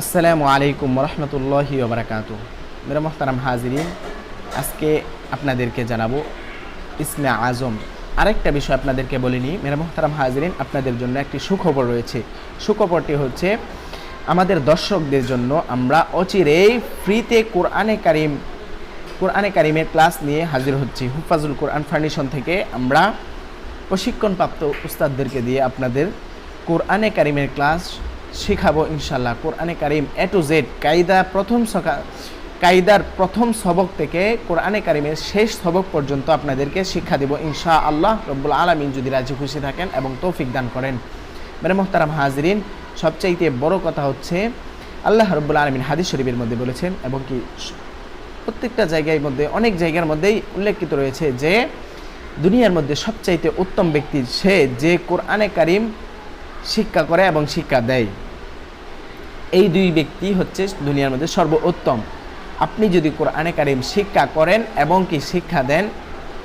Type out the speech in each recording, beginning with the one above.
আসসালামু আলাইকুম রহমতুল্লাহি ওবরাকাতু। মেরা মোহতারাম হাজিরিন, আজকে আপনাদেরকে জানাব ইসমে আজম। আরেকটা বিষয় আপনাদেরকে বলিনি, মেরা মোহতারাম হাজিরিন, আপনাদের জন্য একটি সুখবর রয়েছে। সুখবরটি হচ্ছে, আমাদের দর্শকদের জন্য আমরা অচিরেই ফ্রিতে কোরআনে কারিম, কোরআনে কারিমের ক্লাস নিয়ে হাজির হচ্ছি। হুফাজুল কোরআন ফাউন্ডেশন থেকে আমরা প্রশিক্ষণপ্রাপ্ত উস্তাদদেরকে দিয়ে আপনাদের কোরআনে কারিমের ক্লাস শেখাবো ইনশাল্লাহ কোরআনে কারিম এ টু জেড কায়দা প্রথম কায়দার প্রথম সবক থেকে কোরআনে কারিমের শেষ সবক পর্যন্ত আপনাদেরকে শিক্ষা দেব ইনশা আল্লাহ রব্বুল আলমিন যদি রাজি খুশি থাকেন এবং তৌফিক দান করেন। মেরে মোহতারাম হাজরিন, সবচাইতে বড় কথা হচ্ছে, আল্লাহ রব্বুল আলমিন হাদিস শরীফের মধ্যে বলেছেন এবং কি প্রত্যেকটা জায়গার মধ্যে, অনেক জায়গার মধ্যেই উল্লেখিত রয়েছে যে, দুনিয়ার মধ্যে সবচাইতে উত্তম ব্যক্তি সে যে কোরআনে কারিম শিক্ষা করে এবং শিক্ষা দেয়। এই দুই ব্যক্তি হচ্ছে দুনিয়ার মধ্যে সর্বোত্তম। আপনি যদি কোরআনে কারিম শিক্ষা করেন এবং কি শিক্ষা দেন,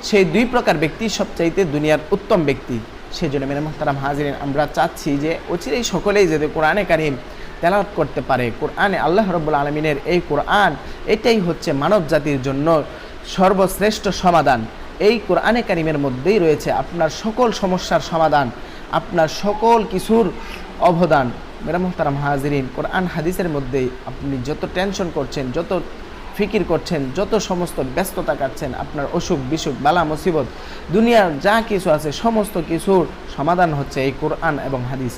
সেই দুই প্রকার ব্যক্তি সবচাইতে দুনিয়ার উত্তম ব্যক্তি। সেই জন্য মেরে মোহতারাম হাজিরিন, আমরা চাচ্ছি যে অচিরেই সকলেই যাতে কোরআনে কারিম তেলাওয়াত করতে পারে। কোরআনে আল্লাহ রব্বুল আলমিনের এই কোরআন, এটাই হচ্ছে মানব জাতির জন্য সর্বশ্রেষ্ঠ সমাধান। এই কোরআনে কারিমের মধ্যেই রয়েছে আপনার সকল সমস্যার সমাধান। আপনার সকল কিছুর অবদান। মেরা মোহতারাম হাজিরিন, কোরআন হাদিসের মধ্যেই আপনি যত টেনশন করছেন, যত ফিকির করছেন, যত সমস্ত ব্যস্ততা কাটছেন, আপনার অসুখ, বিসুখ, বালা, মুসিবত, দুনিয়ার যা কিছু আছে, সমস্ত কিছুর সমাধান হচ্ছে এই কোরআন এবং হাদিস।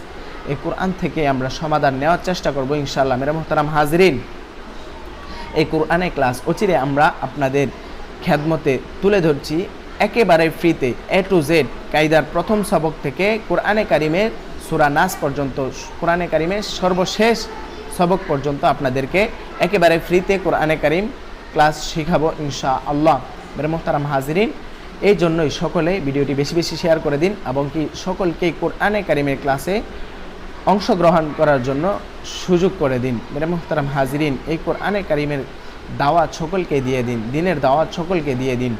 এই কোরআন থেকে আমরা সমাধান নেওয়ার চেষ্টা করব ইনশাআল্লাহ। মেরা মোহতারাম হাজরিন, এই কোরআনে ক্লাস অচিরে আমরা আপনাদের খ্যাদমতে তুলে ধরছি। একেবারে ফ্রিতে এ টু জেড কায়দার প্রথম সবক থেকে কোরআনে কারিমের সুরা নাস পর্যন্ত, কোরআনে কারিমের সর্বশেষ সবক পর্যন্ত আপনাদেরকে একেবারে ফ্রিতে কোরআনে কারিম ক্লাস শেখাবো ইনশা আল্লাহ মেরে মোহতারাম হাজিরিন, এই জন্যই সকলে ভিডিওটি বেশি বেশি শেয়ার করে দিন এবং কি সকলকে কোরআনে কারিমের ক্লাসে অংশগ্রহণ করার জন্য সুযোগ করে দিন। মেরে মোহতারাম হাজিরিন, এই কোরআনে কারিমের দাওয়াত সকলকে দিয়ে দিন, দিনের দাওয়াত সকলকে দিয়ে দিন।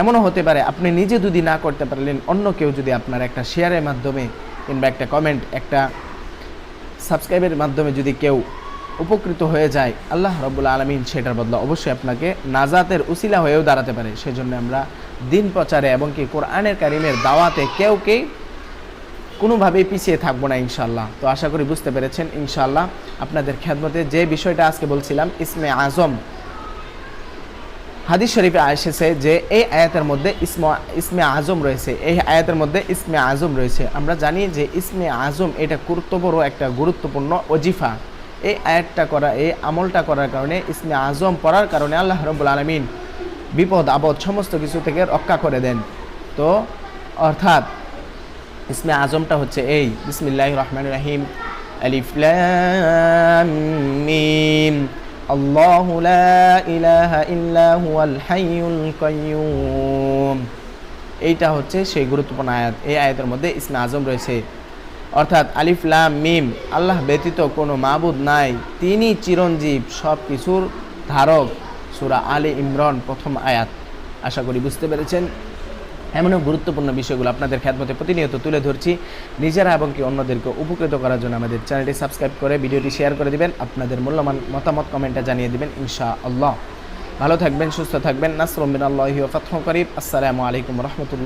এমনও হতে পারে আপনি নিজে যদি না করতে পারলেন, অন্য কেউ যদি আপনার একটা শেয়ারের মাধ্যমে কিংবা একটা কমেন্ট একটা সাবস্ক্রাইবের মাধ্যমে যদি কেউ উপকৃত হয়ে যায়, আল্লাহ রব্বুল আলমিন সেটার বদলা অবশ্যই আপনাকে নাজাতের উসিলা হয়েও দাঁড়াতে পারে। সেজন্য আমরা দিন প্রচারে এবং কি কোরআনের কারিমের দাওয়াতে কেউ কে কোনোভাবেই পিছিয়ে থাকব না ইনশাল্লাহ তো আশা করি বুঝতে পেরেছেন ইনশাল্লাহ আপনাদের খেদমতে যে বিষয়টা আজকে বলছিলাম, ইসমে আজম হাদিস শরীফে এসেছে যে এই আয়াতের মধ্যে ইসমা, ইসমে আজম রয়েছে। এই আয়াতের মধ্যে ইসমে আজম রয়েছে। আমরা জানি যে ইসমে আজম এটা গুরুত্বপূর্ণ একটা গুরুত্বপূর্ণ অজিফা এই আয়াতটা করা, এই আমলটা করার কারণে, ইসমে আজম পড়ার কারণে আল্লাহ রব্বুল আলমিন বিপদ, আপদ সমস্ত কিছু থেকে রক্ষা করে দেন। তো, অর্থাৎ ইসমে আজমটা হচ্ছে এই বিসমিল্লাহ রহমান রাহিম আলিফলাম الله لا إله إلا هو الحي القيوم এইটা হচ্ছে সেই গুরুত্বপূর্ণ আয়াত এই আয়াতের মধ্যে ইসমে আজম রয়েছে অর্থাৎ আলিফ লাম মিম আল্লাহ ব্যতীত কোনো মাবুদ নাই তিনি চিরঞ্জীব সব কিছুর ধারক সুরা আলী ইমরান প্রথম আয়াত আশা করি বুঝতে পেরেছেন এমনও গুরুত্বপূর্ণ বিষয়গুলো আপনাদের খ্যাতমতে প্রতিনিয়ত তুলে ধরছি। নিজেরা এবং কি অন্যদেরকে উপকৃত করার জন্য আমাদের চ্যানেলটি সাবস্ক্রাইব করে ভিডিওটি শেয়ার করে দিবেন। আপনাদের মূল্যবান মতামত কমেন্টটা জানিয়ে দিবেন ইনশা আল্লাহ ভালো থাকবেন, সুস্থ থাকবেন। নাসরমিন আল্লাহ ফাতহ করিব আসসালামু আলাইকুম রহমতুল্লাহ।